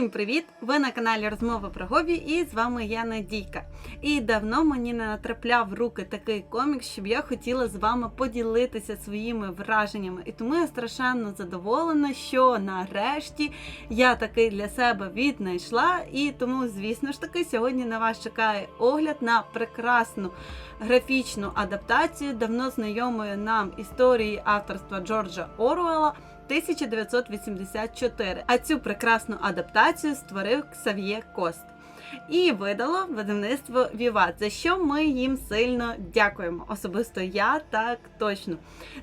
Всім привіт! Ви на каналі Розмови про Гові і з вами я Надійка. І давно мені не натрапляв в руки такий комікс, щоб я хотіла з вами поділитися своїми враженнями. І тому я страшенно задоволена, що нарешті я таки для себе віднайшла. І тому, звісно ж таки, сьогодні на вас чекає огляд на прекрасну графічну адаптацію давно знайомої нам історії авторства Джорджа Оруела. 1984. А цю прекрасну адаптацію створив Ксав'є Кост. І видало видавництво Віват, за що ми їм сильно дякуємо. Особисто я так точно.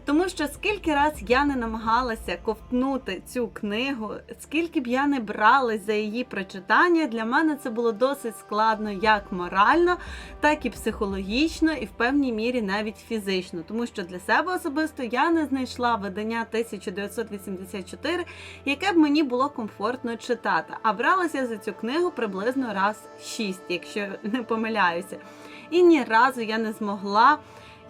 Тому що скільки раз я не намагалася ковтнути цю книгу, скільки б я не бралась за її прочитання, для мене це було досить складно як морально, так і психологічно, і в певній мірі навіть фізично. Тому що для себе особисто я не знайшла видання 1984, яке б мені було комфортно читати. А бралася за цю книгу приблизно раз 6, якщо не помиляюся. І ні разу я не змогла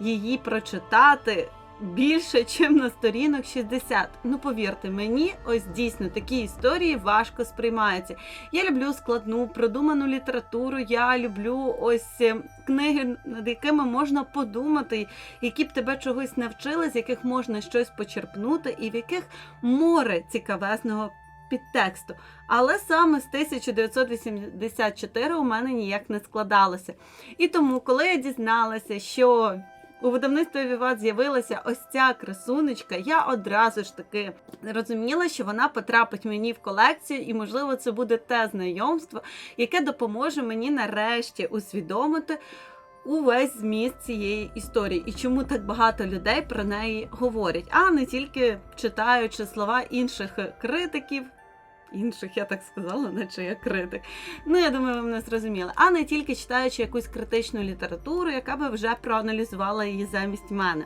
її прочитати більше, ніж на сторінок 60. Ну, повірте мені, ось дійсно такі історії важко сприймаються. Я люблю складну, продуману літературу. Я люблю ось е, книги, над якими можна подумати, які б тебе чогось навчили, з яких можна щось почерпнути, і в яких море цікавесного підтексту. Але саме з 1984 у мене ніяк не складалося. І тому, коли я дізналася, що у видавництві Віват з'явилася ось ця красунечка, я одразу ж таки розуміла, що вона потрапить мені в колекцію, і, можливо, це буде те знайомство, яке допоможе мені нарешті усвідомити. Увесь зміст цієї історії і чому так багато людей про неї говорять, а не тільки читаючи слова інших критиків, інших, я так сказала, наче я критик. Ну, я думаю, ви мене зрозуміли. А не тільки читаючи якусь критичну літературу, яка би вже проаналізувала її замість мене.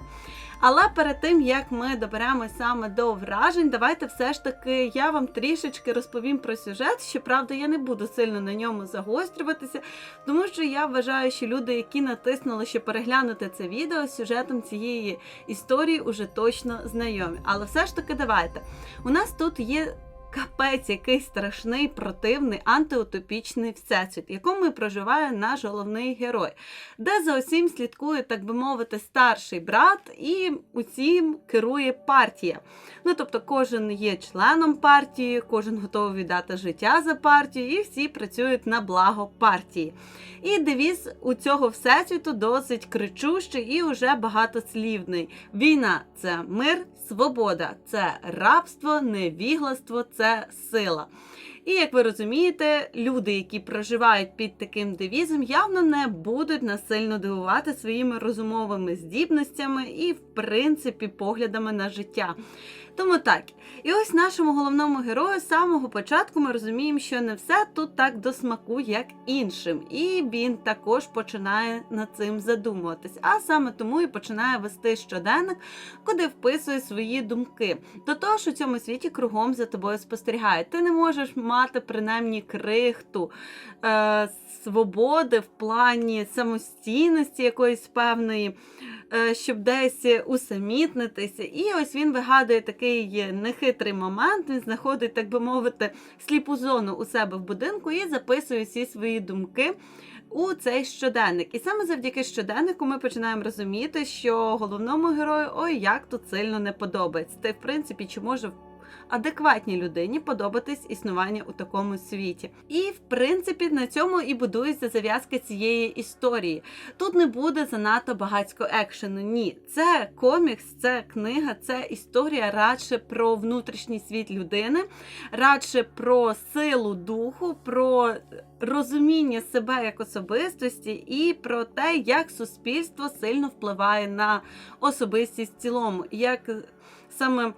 Але перед тим як ми доберемося саме до вражень, давайте все ж таки я вам трішечки розповім про сюжет. Щоправда, я не буду сильно на ньому загострюватися, тому що я вважаю, що люди, які натиснули, щоб переглянути це відео, сюжетом цієї історії уже точно знайомі. Але все ж таки, давайте. У нас тут є капець, який страшний, противний, антиутопічний всесвіт, якому проживає наш головний герой, де за усім слідкує, так би мовити, старший брат, і усім керує партія. Ну тобто, кожен є членом партії, кожен готовий віддати життя за партію, і всі працюють на благо партії. І девіз у цього всесвіту досить кричущий і уже багатослівний. Війна це мир, свобода, це рабство, невігластво, це сила. І як ви розумієте, люди, які проживають під таким девізом, явно не будуть насильно дивувати своїми розумовими здібностями і, в принципі, поглядами на життя. Тому так. І ось нашому головному герою з самого початку ми розуміємо, що не все тут так до смаку, як іншим. І він також починає над цим задумуватись. А саме тому і починає вести щоденник, куди вписує свої думки. До того ж, у цьому світі кругом за тобою спостерігають. Ти не можеш мати принаймні крихту е, свободи в плані самостійності якоїсь певної. Е, щоб десь усамітнитися. І ось він вигадує такий нехитрий момент. Він знаходить, так би мовити, сліпу зону у себе в будинку і записує всі свої думки. У цей щоденник. І саме завдяки щоденнику ми починаємо розуміти, що головному герою ой як тут сильно не подобається. Ти, в принципі, чи може адекватній людині подобатись існування у такому світі. І в принципі на цьому і будується зав'язка цієї історії. Тут не буде занадто багатсько екшену. Ні, це комікс, це книга, це історія радше про внутрішній світ людини, радше про силу духу, про розуміння себе як особистості і про те, як суспільство сильно впливає на особистість в цілому, як саме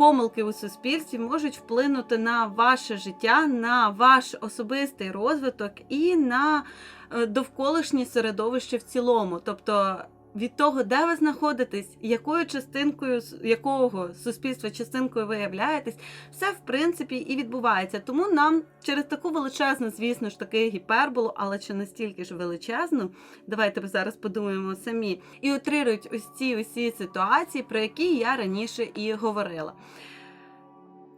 помилки у суспільстві можуть вплинути на ваше життя, на ваш особистий розвиток і на е, довколишнє середовище в цілому. Тобто від того, де ви знаходитесь, якою частинкою якого суспільства частинкою ви являєтесь, все в принципі і відбувається. Тому нам через таку величезну, звісно ж таки, гіперболу, але чи настільки ж величезну, давайте зараз подумаємо самі, і отримують ось ці усі ситуації, про які я раніше і говорила.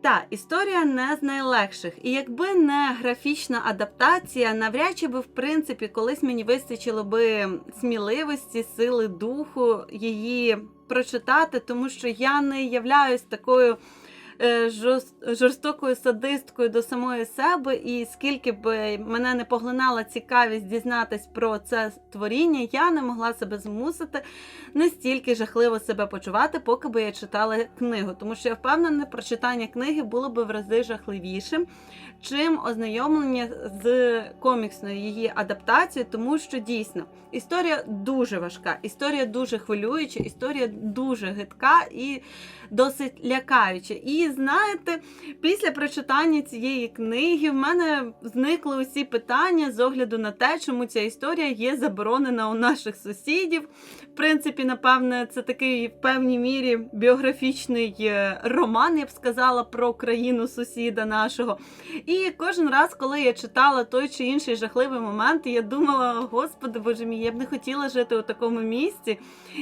Та історія не з найлегших, і якби не графічна адаптація, навряд чи би в принципі колись мені вистачило би сміливості, сили духу її прочитати, тому що я не являюсь такою жорстокою садисткою до самої себе, і скільки б мене не поглинала цікавість дізнатись про це творіння, я не могла себе змусити настільки жахливо себе почувати, поки би я читала книгу. Тому що я впевнена, прочитання книги було би в рази жахливішим, чим ознайомлення з коміксною її адаптацією, тому що дійсно історія дуже важка, історія дуже хвилююча, історія дуже гидка і досить лякаюча. І знаєте, після прочитання цієї книги в мене зникли усі питання з огляду на те, чому ця історія є заборонена у наших сусідів. В принципі, напевне, це такий в певній мірі біографічний е, роман, я б сказала, про країну сусіда нашого. Кожен раз, коли я читала той чи інший жахливий момент, я думала, господи боже мій, я б не хотіла жити у такому місці.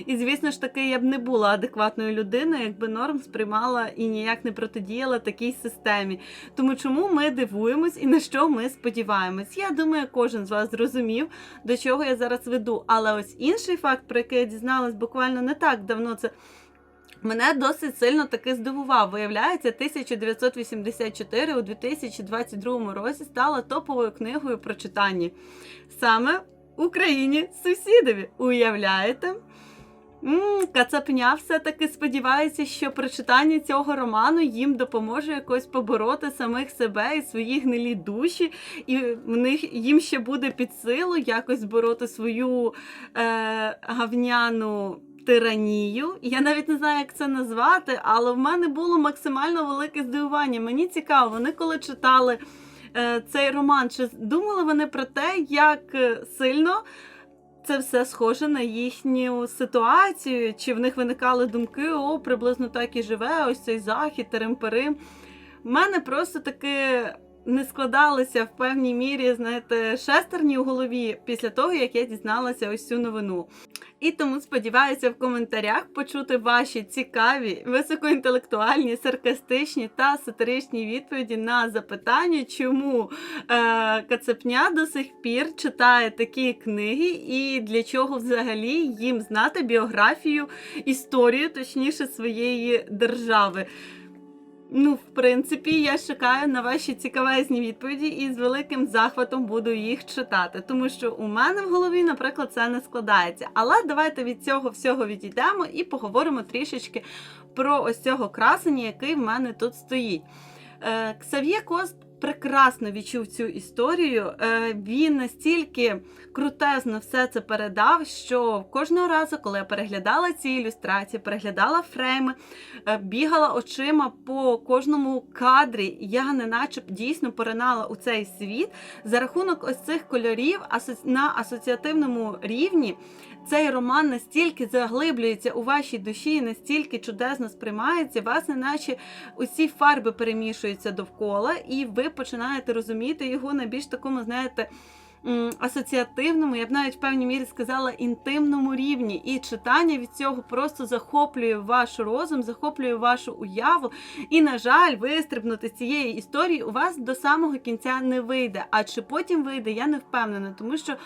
І звісно ж таки, я б не була адекватною людиною, якби норм сприймала і ніяк не протидіяла такій системі. Тому чому ми дивуємось і на що ми сподіваємось? Я думаю, кожен з вас зрозумів, до чого я зараз веду. Але ось інший факт, про який я дізналась буквально не так давно, це. Мене досить сильно таки здивував. Виявляється, 1984 у 2022 році стала топовою книгою про читання. Саме Україні сусідові. Уявляєте? Кацапня все-таки сподівається, що прочитання цього роману їм допоможе якось побороти самих себе і свої гнилі душі, і в них їм ще буде під силу якось збороти свою е, гавняну тиранію. Я навіть не знаю, як це назвати, але в мене було максимально велике здивування. Мені цікаво, вони коли читали е, цей роман, чи думали вони про те, як е, сильно це все схоже на їхню ситуацію, чи в них виникали думки, о, приблизно так і живе, ось цей захід, терем-перим. В мене просто таки не складалися в певній мірі, знаєте, шестерні у голові після того, як я дізналася ось цю новину. І тому сподіваюся в коментарях почути ваші цікаві, високоінтелектуальні, саркастичні та сатиричні відповіді на запитання, чому е, Кацапня до сих пір читає такі книги, і для чого взагалі їм знати біографію, історію, точніше, своєї держави. Ну, в принципі, я чекаю на ваші цікавезні відповіді і з великим захватом буду їх читати, тому що у мене в голові, наприклад, це не складається. Але давайте від цього всього відійдемо і поговоримо трішечки про ось цього красення, який в мене тут стоїть. Е, Ксав'є Кост прекрасно відчув цю історію. Е, Він настільки крутезно все це передав, що кожного разу, коли я переглядала ці ілюстрації, переглядала фрейми, е, бігала очима по кожному кадрі, я неначе дійсно поринала у цей світ за рахунок ось цих кольорів на асоціативному рівні. Цей роман настільки заглиблюється у вашій душі, і настільки чудесно сприймається, вас неначе усі фарби перемішуються довкола, і ви починаєте розуміти його на більш такому, знаєте. Асоціативному, я б навіть в певній мірі сказала інтимному рівні, і читання від цього просто захоплює ваш розум, захоплює вашу уяву. І, на жаль, вистрибнути з цієї історії у вас до самого кінця не вийде. А чи потім вийде, я не впевнена, тому що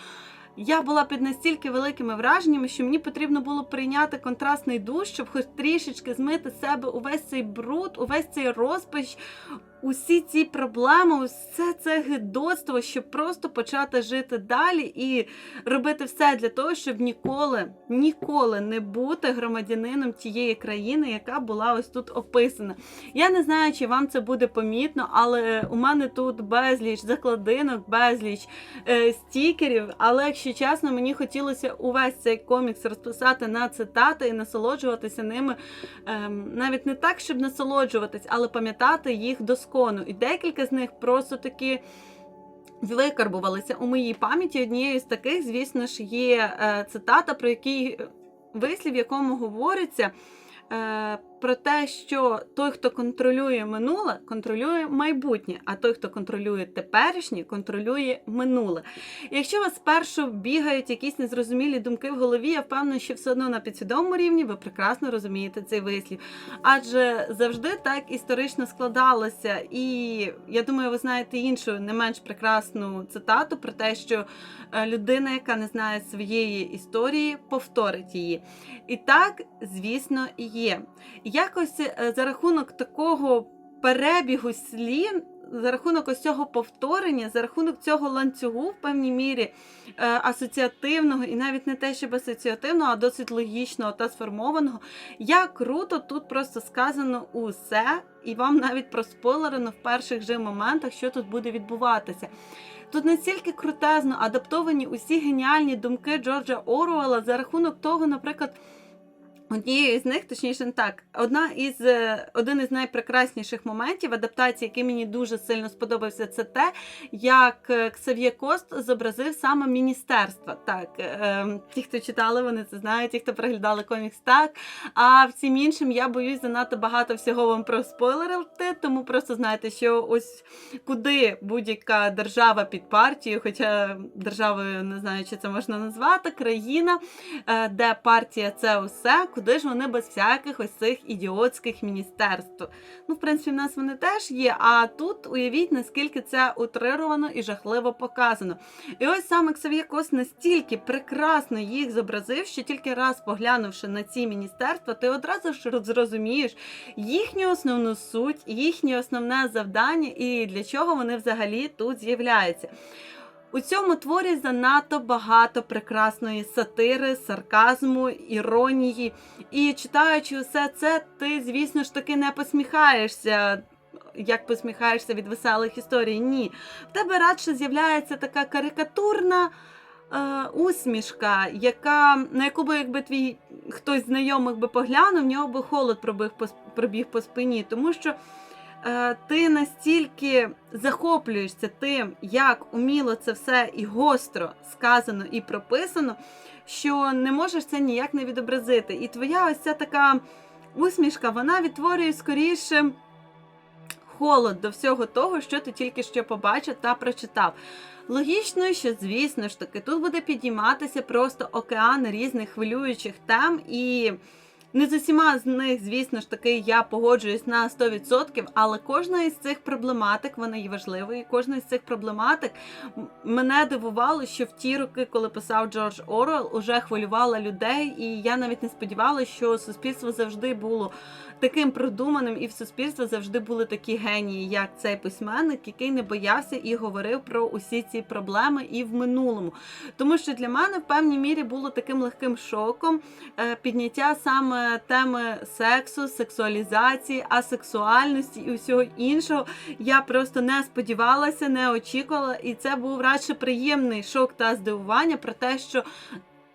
я була під настільки великими враженнями, що мені потрібно було прийняти контрастний душ, щоб хоч трішечки змити себе увесь цей бруд, увесь цей розпач, усі ці проблеми, усе це гидоцтво, щоб просто почати жити далі і робити все для того, щоб ніколи, ніколи не бути громадянином тієї країни, яка була ось тут описана. Я не знаю, чи вам це буде помітно, але у мене тут безліч закладинок, безліч е, стікерів. Але якщо чесно, мені хотілося увесь цей комікс розписати на цитати і насолоджуватися ними. Ем, навіть не так, щоб насолоджуватись, але пам'ятати їх доскону. І декілька з них просто такі. Викарбувалися у моїй пам'яті. Однією з таких, звісно ж, є е, цитата, про який вислів, в якому говориться е, про те, що той, хто контролює минуле, контролює майбутнє, а той, хто контролює теперішнє, контролює минуле. І якщо у вас спершу бігають якісь незрозумілі думки в голові, я впевнена, що все одно на підсвідомому рівні ви прекрасно розумієте цей вислів. Адже завжди так історично складалося. І я думаю, ви знаєте іншу не менш прекрасну цитату про те, що е, людина, яка не знає своєї історії, повторить її. І так, звісно, і є. Якось е, за рахунок такого перебігу слів, за рахунок ось цього повторення, за рахунок цього ланцюгу в певній мірі е, асоціативного, і навіть не те, щоб асоціативного, а досить логічного та сформованого, як круто тут просто сказано усе, і вам навіть проспойлерено в перших же моментах, що тут буде відбуватися. Тут настільки крутезно адаптовані усі геніальні думки Джорджа Оруела за рахунок того, наприклад. Однією з них, точніше, так, одна із е, один із найпрекрасніших моментів адаптації, який мені дуже сильно сподобався, це те, як е, Ксав'є Кост зобразив саме міністерство. Так, е, ті, хто читали, вони це знають, ті, хто переглядали комікс, так. А всім іншим я боюсь занадто багато всього вам проспойлерити, тому просто знаєте, що ось куди будь-яка держава під партією, хоча державою не знаю, чи це можна назвати, країна, е, де партія це усе куди ж вони без всяких ось цих ідіотських міністерств. Ну, в принципі, в нас вони теж є. А тут уявіть, наскільки це утрировано і жахливо показано. І ось саме Ксав'є Кос настільки прекрасно їх зобразив, що тільки раз поглянувши на ці міністерства, ти одразу ж зрозумієш їхню основну суть, їхнє основне завдання і для чого вони взагалі тут з'являються. У цьому творі занадто багато прекрасної сатири, сарказму, іронії. І читаючи усе це, ти, звісно ж таки, не посміхаєшся. Як посміхаєшся від веселих історій? Ні. В тебе радше з'являється така карикатурна е, усмішка, яка, на яку би якби твій хтось знайомих би поглянув, в нього би холод пробіг по, пробіг по спині. Тому що ти настільки захоплюєшся тим, як уміло це все і гостро сказано і прописано, що не можеш це ніяк не відобразити. І твоя ось ця така усмішка, вона відтворює скоріше холод до всього того, що ти тільки що побачив та прочитав. Логічно, що, звісно ж таки, тут буде підійматися просто океан різних хвилюючих тем і. Не з усіма з них, звісно ж таки, я погоджуюсь на 100%, але кожна із цих проблематик вона є важливою. Кожна із цих проблематик мене дивувало, що в ті роки, коли писав Джордж Орел, уже хвилювала людей, і я навіть не сподівалася, що суспільство завжди було таким продуманим, і в суспільстві завжди були такі генії, як цей письменник, який не боявся і говорив про усі ці проблеми і в минулому. Тому що для мене в певній мірі було таким легким шоком е, підняття саме теми сексу, сексуалізації, асексуальності і усього іншого. Я просто не сподівалася, не очікувала, і це був радше приємний шок та здивування про те, що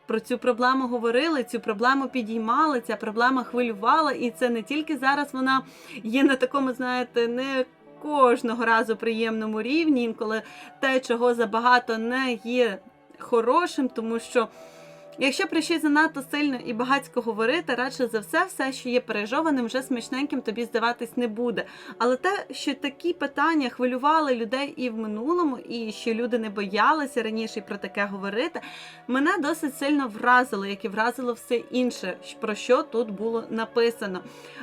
про цю проблему говорили, цю проблему підіймали, ця проблема хвилювала, і це не тільки зараз вона є на такому, знаєте, не кожного разу приємному рівні, інколи те, чого забагато не є хорошим, тому що. Якщо про щось занадто сильно і багатько говорити, радше за все, все, що є пережованим, вже смачненьким тобі здаватись не буде. Але те, що такі питання хвилювали людей і в минулому, і що люди не боялися раніше про таке говорити, мене досить сильно вразило, як і вразило все інше, про що тут було написано.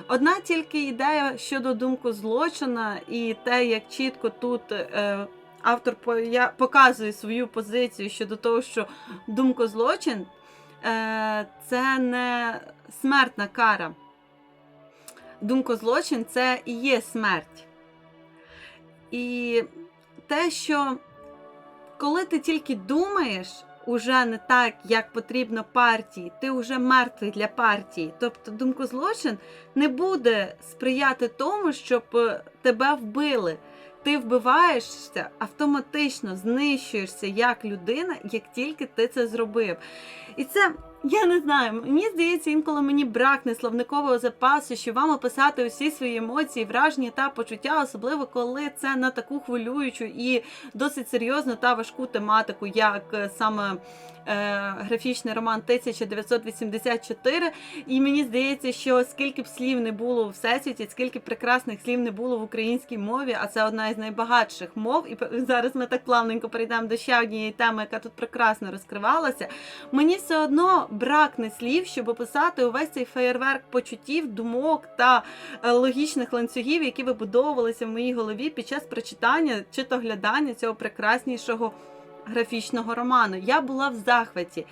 Одна тільки ідея щодо думку злочина і те, як чітко тут. Е, Автор показує свою позицію щодо того, що думкозлочин Е, це не смертна кара. Думкозлочин це і є смерть. І те, що коли ти тільки думаєш уже не так, як потрібно партії, ти вже мертвий для партії. Тобто думкозлочин не буде сприяти тому, щоб тебе вбили ти вбиваєшся, автоматично знищуєшся як людина, як тільки ти це зробив. І це Я не знаю, мені здається, інколи мені бракне словникового запасу, щоб вам описати усі свої емоції, враження та почуття, особливо коли це на таку хвилюючу і досить серйозну та важку тематику, як е, саме е, графічний роман 1984. І мені здається, що скільки б слів не було у всесвіті, скільки прекрасних слів не було в українській мові, а це одна із найбагатших мов. І зараз ми так плавненько перейдемо до ще однієї теми, яка тут прекрасно розкривалася. Мені все одно бракне слів, щоб описати увесь цей феєрверк почуттів, думок та е, логічних ланцюгів, які вибудовувалися в моїй голові під час прочитання чи то глядання цього прекраснішого графічного роману. Я була в захваті.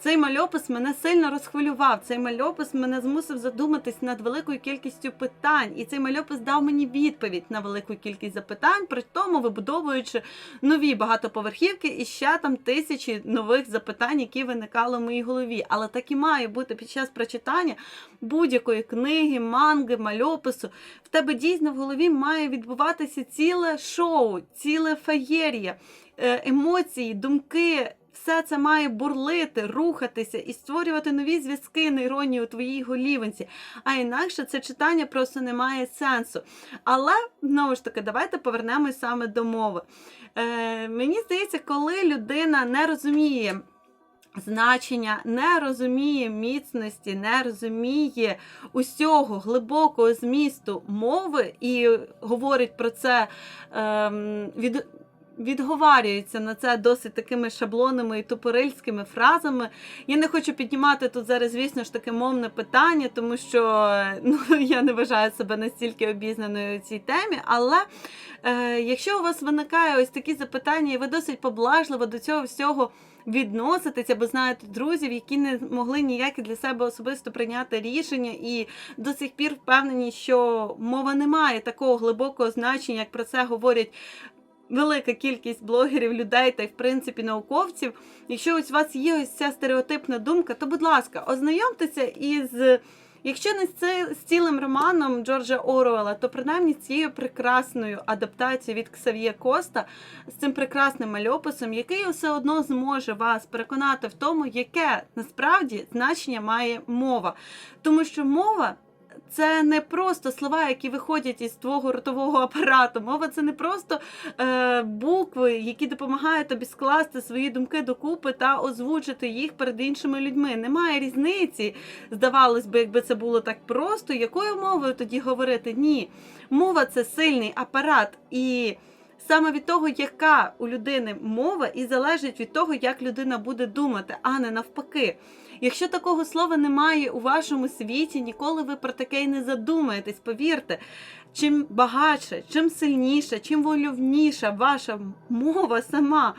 Цей мальопис мене сильно розхвилював. Цей мальопис мене змусив задуматись над великою кількістю питань, і цей мальопис дав мені відповідь на велику кількість запитань, при тому вибудовуючи нові багатоповерхівки і ще там тисячі нових запитань, які виникали в моїй голові. Але так і має бути під час прочитання будь-якої книги, манги, мальопису. В тебе дійсно в голові має відбуватися ціле шоу, ціле феєрія, емоції, думки. Все це має бурлити, рухатися і створювати нові зв'язки нейронні у твоїй голівинці. А інакше це читання просто не має сенсу. Але знову ж таки, давайте повернемось саме до мови. Е, мені здається, коли людина не розуміє. Значення не розуміє міцності, не розуміє усього глибокого змісту мови і говорить про це ем, від, відговарюється на це досить такими шаблонними і тупорильськими фразами. Я не хочу піднімати тут зараз, звісно ж таке мовне питання, тому що ну, я не вважаю себе настільки обізнаною у цій темі. Але е, якщо у вас виникає ось такі запитання, і ви досить поблажливо до цього всього відноситися, бо знаєте друзів, які не могли ніяк для себе особисто прийняти рішення, і до сих пір впевнені, що мова не має такого глибокого значення, як про це говорять. Велика кількість блогерів, людей та й в принципі науковців. Якщо ось у вас є ось ця стереотипна думка, то будь ласка, ознайомтеся із, якщо не з цілим романом Джорджа Оруела, то принаймні цією прекрасною адаптацією від Ксав'є Коста, з цим прекрасним мальописом, який все одно зможе вас переконати в тому, яке насправді значення має мова. Тому що мова. Це не просто слова, які виходять із твого ротового апарату. Мова це не просто е, букви, які допомагають тобі скласти свої думки докупи та озвучити їх перед іншими людьми. Немає різниці, здавалось би, якби це було так просто. Якою мовою тоді говорити? Ні. Мова це сильний апарат і. Саме від того, яка у людини мова, і залежить від того, як людина буде думати, а не навпаки. Якщо такого слова немає у вашому світі, ніколи ви про таке й не задумаєтесь. Повірте, чим багатше, чим сильніша, чим вольовніша ваша мова сама,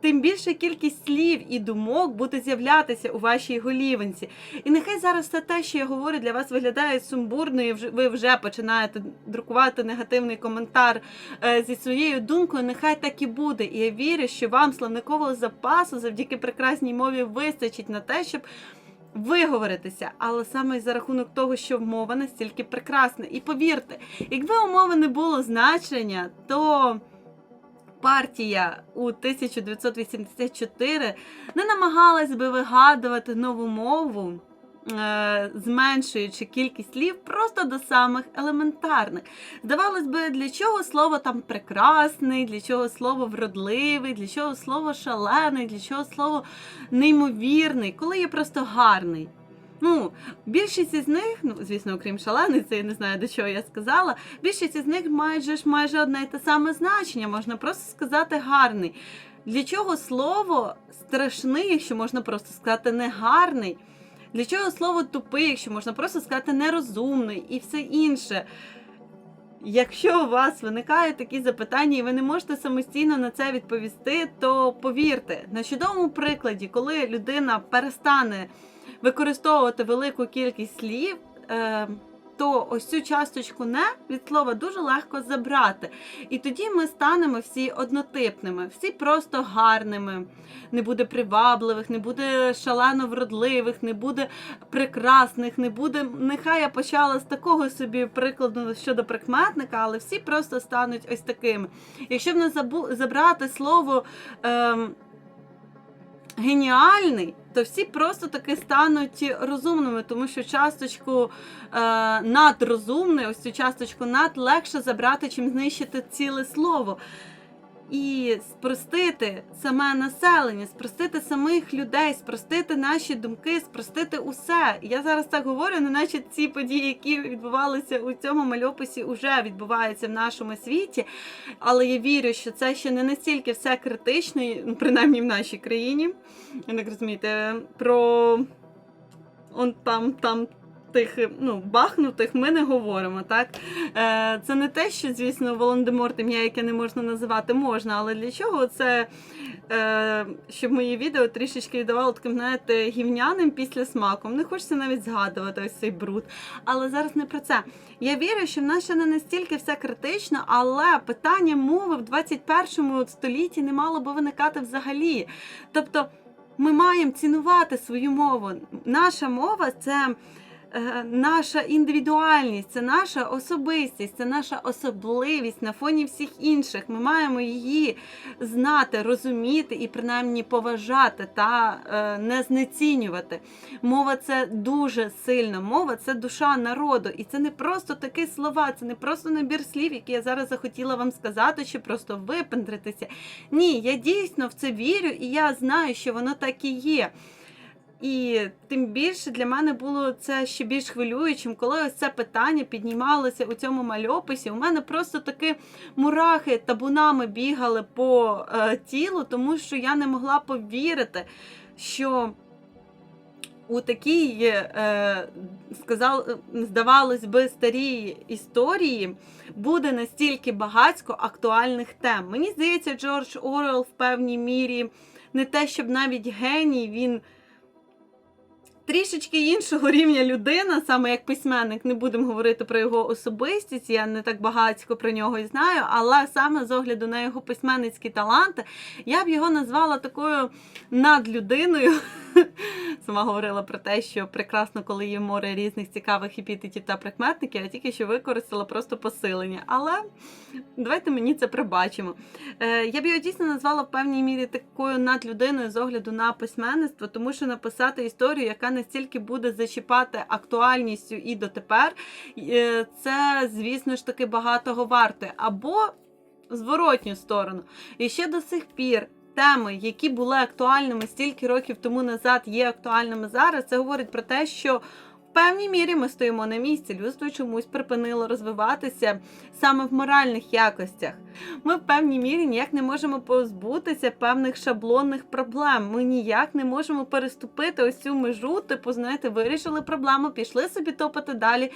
тим більша кількість слів і думок буде з'являтися у вашій голівинці. І нехай зараз все те, що я говорю, для вас виглядає сумбурно, і ви вже починаєте друкувати негативний коментар е, зі своєю думкою. Нехай так і буде. І я вірю, що вам словникового запасу завдяки прекрасній мові вистачить на те, щоб виговоритися, але саме за рахунок того, що мова настільки прекрасна. І повірте, якби у мови не було значення, то партія у 1984 не намагалась би вигадувати нову мову. е, Зменшуючи кількість слів просто до самих елементарних. Здавалось би, для чого слово там прекрасний, для чого слово вродливий, для чого слово шалений, для чого слово неймовірний, коли є просто гарний. Ну, більшість із них, ну звісно, окрім шалений, це я не знаю до чого я сказала. Більшість із них майже ж майже одне і те саме значення. Можна просто сказати гарний. Для чого слово страшний, якщо можна просто сказати негарний? Для чого слово тупий, якщо можна просто сказати нерозумний і все інше? Якщо у вас виникають такі запитання, і ви не можете самостійно на це відповісти, то повірте, на чудовому прикладі, коли людина перестане використовувати велику кількість слів, е, то ось цю часточку не від слова дуже легко забрати. І тоді ми станемо всі однотипними, всі просто гарними. Не буде привабливих, не буде шалено вродливих, не буде прекрасних, не буде. Нехай я почала з такого собі прикладу щодо прикметника, але всі просто стануть ось такими. Якщо в нас забу- забрати слово. Ем, геніальний, то всі просто таки стануть розумними, тому що часточку е, надрозумне, ось цю часточку над легше забрати, чим знищити ціле слово. І спростити саме населення, спростити самих людей, спростити наші думки, спростити усе. Я зараз так говорю, не наче ці події, які відбувалися у цьому мальописі, вже відбуваються в нашому світі. Але я вірю, що це ще не настільки все критично, ну, принаймні в нашій країні. Я так розумієте, про он там, там. Тих ну, бахнутих ми не говоримо, так? Е, Це не те, що, звісно, Волан-де-Морт ім'я, яке не можна називати, можна, але для чого це, е, щоб мої відео трішечки віддавало таким, знаєте, гівняним після смаком. Не хочеться навіть згадувати ось цей бруд. Але зараз не про це. Я вірю, що в нас ще не настільки все критично, але питання мови в 21 столітті не мало би виникати взагалі. Тобто ми маємо цінувати свою мову. Наша мова це. Е, Наша індивідуальність, це наша особистість, це наша особливість на фоні всіх інших. Ми маємо її знати, розуміти і принаймні поважати та е, не знецінювати. Мова це дуже сильно. Мова це душа народу. І це не просто такі слова, це не просто набір слів, які я зараз захотіла вам сказати, чи просто випендритися. Ні, я дійсно в це вірю, і я знаю, що воно так і є. І тим більше для мене було це ще більш хвилюючим, коли ось це питання піднімалося у цьому мальописі. У мене просто таки мурахи табунами бігали по е, тілу, тому що я не могла повірити, що у такій, е, сказав, здавалось би, старій історії буде настільки багатько актуальних тем. Мені здається, Джордж Орел в певній мірі не те, щоб навіть геній, він трішечки іншого рівня людина, саме як письменник, не будемо говорити про його особистість, я не так багатько про нього знаю, але саме з огляду на його письменницькі таланти, я б його назвала такою надлюдиною. Сама говорила про те, що прекрасно, коли є море різних цікавих епітетів та прикметників, я тільки що використала просто посилення. Але давайте мені це прибачимо. Е, я б його дійсно назвала в певній мірі такою надлюдиною з огляду на письменництво, тому що написати історію, яка настільки буде зачіпати актуальністю і дотепер, е, це, звісно ж таки, багатого варте. Або зворотню сторону. І ще до сих пір. Теми, які були актуальними стільки років тому назад, є актуальними зараз. Це говорить про те, що певній мірі ми стоїмо на місці. Людство чомусь припинило розвиватися саме в моральних якостях. Ми в певній мірі ніяк не можемо позбутися певних шаблонних проблем. Ми ніяк не можемо переступити ось цю межу, типу, знаєте, вирішили проблему, пішли собі топати далі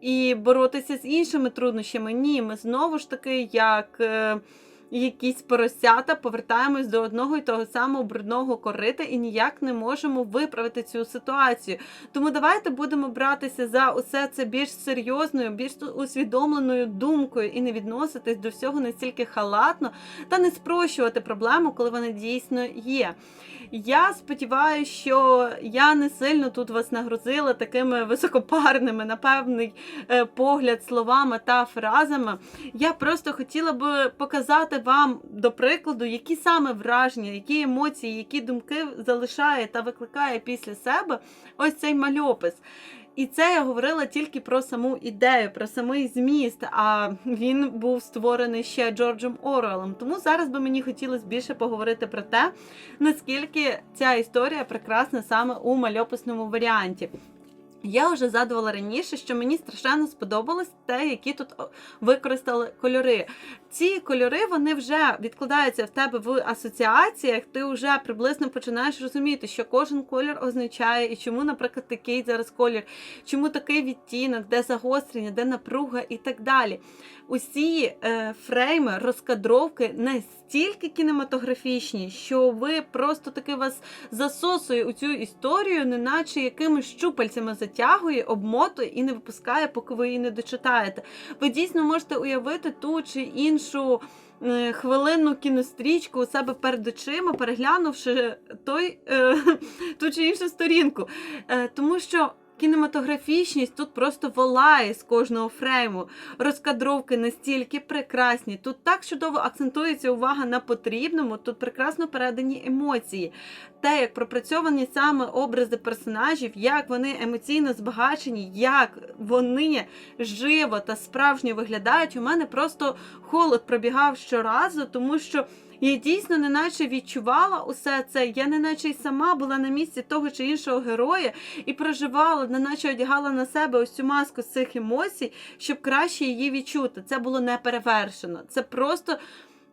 і боротися з іншими труднощами. Ні, ми знову ж таки, як. Якісь поросята, повертаємось до одного і того самого брудного корита і ніяк не можемо виправити цю ситуацію. Тому давайте будемо братися за усе це більш серйозною, більш усвідомленою думкою і не відноситись до всього настільки халатно та не спрощувати проблему, коли вона дійсно є. Я сподіваюся, що я не сильно тут вас нагрузила такими високопарними, на певний е, погляд, словами та фразами. Я просто хотіла би показати вам, до прикладу, які саме враження, які емоції, які думки залишає та викликає після себе ось цей мальопис. І це я говорила тільки про саму ідею, про самий зміст. А він був створений ще Джорджем Оруелом. Тому зараз би мені хотілося більше поговорити про те, наскільки ця історія прекрасна саме у мальописному варіанті. Я вже згадувала раніше, що мені страшенно сподобалось те, які тут використали кольори. Ці кольори вони вже відкладаються в тебе в асоціаціях. Ти вже приблизно починаєш розуміти, що кожен колір означає, і чому, наприклад, такий зараз колір, чому такий відтінок, де загострення, де напруга і так далі. Усі е, фрейми, розкадровки настільки кінематографічні, що ви просто таки вас засосує у цю історію, неначе якимись щупальцями затягує, обмотує і не випускає, поки ви її не дочитаєте. Ви дійсно можете уявити ту чи іншу. е, Хвилинну кінострічку у себе перед очима, переглянувши той, е, ту чи іншу сторінку. Тому що кінематографічність тут просто волає з кожного фрейму. Розкадровки настільки прекрасні. Тут так чудово акцентується увага на потрібному, тут прекрасно передані емоції. Те, як пропрацьовані саме образи персонажів, як вони емоційно збагачені, як вони живо та справжньо виглядають, у мене просто холод пробігав щоразу, тому що. Я дійсно неначе відчувала усе це. Я неначе й сама була на місці того чи іншого героя і проживала, неначе одягала на себе ось цю маску з цих емоцій, щоб краще її відчути. Це було неперевершено. Це просто.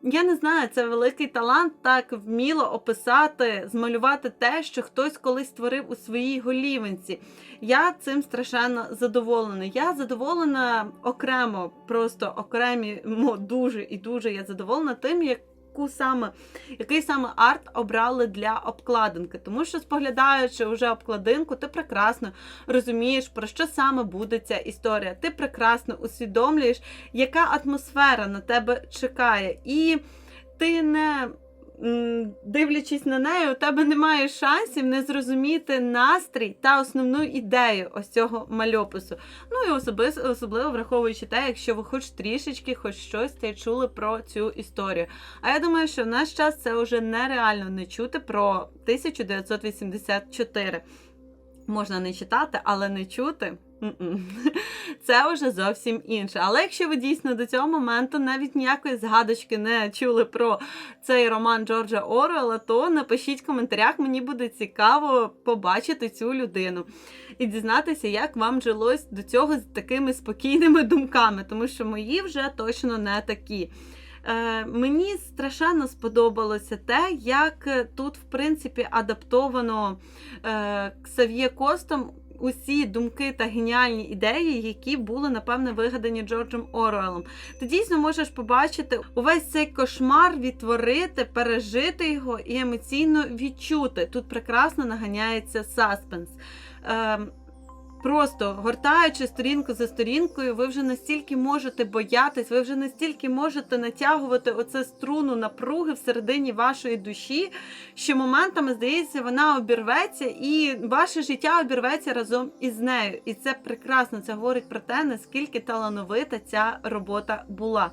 Я не знаю, це великий талант так вміло описати, змалювати те, що хтось колись створив у своїй голівинці. Я цим страшенно задоволена. Я задоволена окремо, просто окремі дуже і дуже я задоволена тим, як яку саме, який саме арт обрали для обкладинки. Тому що, споглядаючи вже обкладинку, ти прекрасно розумієш, про що саме буде ця історія. Ти прекрасно усвідомлюєш, яка атмосфера на тебе чекає. І ти не дивлячись на неї, у тебе немає шансів не зрозуміти настрій та основну ідею ось цього мальопису. Ну і особливо, особливо враховуючи те, якщо ви хоч трішечки, хоч щось те чули про цю історію. А я думаю, що в наш час це вже нереально не чути про 1984. Можна не читати, але не чути. Це вже зовсім інше. Але якщо ви дійсно до цього моменту навіть ніякої згадочки не чули про цей роман Джорджа Оруелла, то напишіть в коментарях, мені буде цікаво побачити цю людину і дізнатися, як вам жилось до цього з такими спокійними думками, тому що мої вже точно не такі. Е, Мені страшенно сподобалося те, як тут, в принципі, адаптовано е, Ксав'є Костом усі думки та геніальні ідеї, які були, напевне, вигадані Джорджем Оруелом. Ти дійсно можеш побачити увесь цей кошмар, відтворити, пережити його і емоційно відчути. Тут прекрасно наганяється саспенс. Ем, Просто гортаючи сторінку за сторінкою, ви вже настільки можете боятись, ви вже настільки можете натягувати оце струну напруги всередині вашої душі, що моментами, здається, вона обірветься, і ваше життя обірветься разом із нею. І це прекрасно. Це говорить про те, наскільки талановита ця робота була.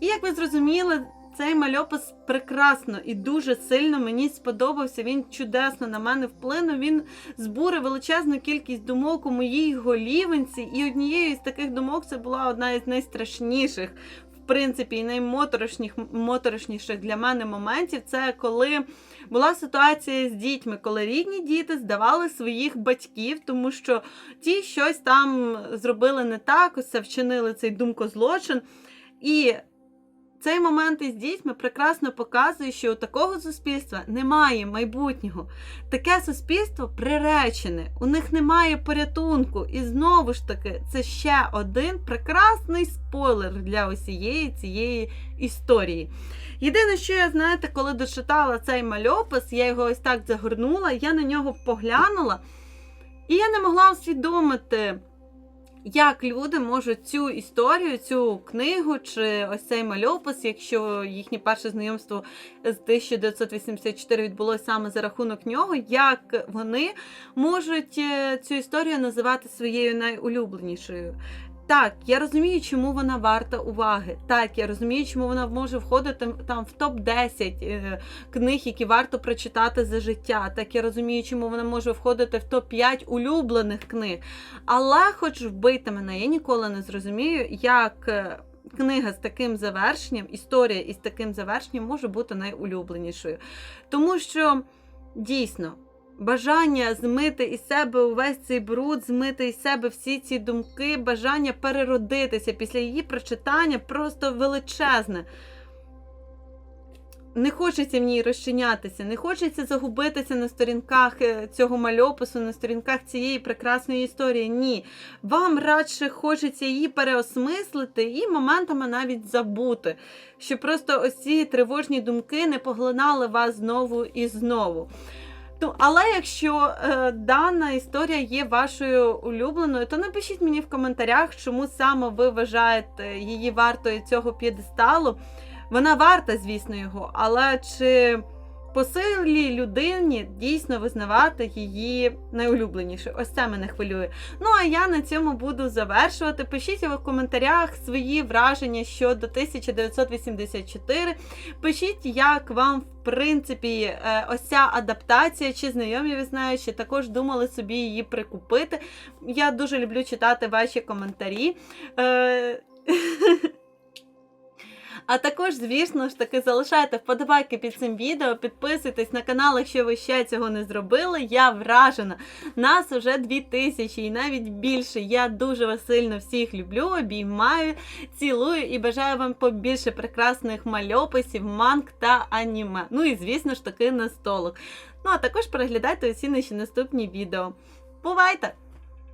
І як ви зрозуміли, цей мальопис прекрасно і дуже сильно мені сподобався. Він чудесно на мене вплинув. Він збурив величезну кількість думок у моїй голівенці, і однією з таких думок це була одна із найстрашніших. В принципі, і наймоторошніших для мене моментів це коли була ситуація з дітьми, коли рідні діти здавали своїх батьків, тому що ті щось там зробили не так, ось вчинили цей думкозлочин. І цей момент із дітьми прекрасно показує, що у такого суспільства немає майбутнього. Таке суспільство приречене, у них немає порятунку. І знову ж таки, це ще один прекрасний спойлер для усієї цієї історії. Єдине, що я знаєте, коли дочитала цей мальопис, я його ось так загорнула, я на нього поглянула, і я не могла усвідомити як люди можуть цю історію, цю книгу чи ось цей мальопис, якщо їхнє перше знайомство з 1984 відбулося саме за рахунок нього, як вони можуть е, цю історію називати своєю найулюбленішою. Так, я розумію, чому вона варта уваги. Так, я розумію, чому вона може входити там в топ-10 е, книг, які варто прочитати за життя. Так, я розумію, чому вона може входити в топ-5 улюблених книг. Але, хоч вбити мене, я ніколи не зрозумію, як. Е, книга з таким завершенням, історія із таким завершенням може бути найулюбленішою. Тому що дійсно Бажання змити із себе увесь цей бруд, змити із себе всі ці думки, бажання переродитися після її прочитання просто величезне. Не хочеться в ній розчинятися, не хочеться загубитися на сторінках е, цього мальопису, на сторінках цієї прекрасної історії. Ні. Вам радше хочеться її переосмислити і моментами навіть забути, щоб просто ось ці тривожні думки не поглинали вас знову і знову. Ну, але якщо е, дана історія є вашою улюбленою, то напишіть мені в коментарях, чому саме ви вважаєте її вартою цього п'єдесталу. Вона варта, звісно, його, але чи по силі людині дійсно визнавати її найулюбленіше. Ось це мене хвилює. Ну а я на цьому буду завершувати. Пишіть в коментарях свої враження щодо 1984. Пишіть, як вам, в принципі, е, ось ця адаптація, чи знайомі ви знаєте, чи також думали собі її прикупити. Я дуже люблю читати ваші коментарі. А також, звісно ж таки, залишайте вподобайки під цим відео, підписуйтесь на канал, якщо ви ще цього не зробили. Я вражена. Нас уже 2000 і навіть більше. Я дуже вас сильно всіх люблю, обіймаю, цілую і бажаю вам побільше прекрасних мальописів, манг та аніме. Ну і звісно ж таки настолок. Ну а також переглядайте усі наші наступні відео. Бувайте!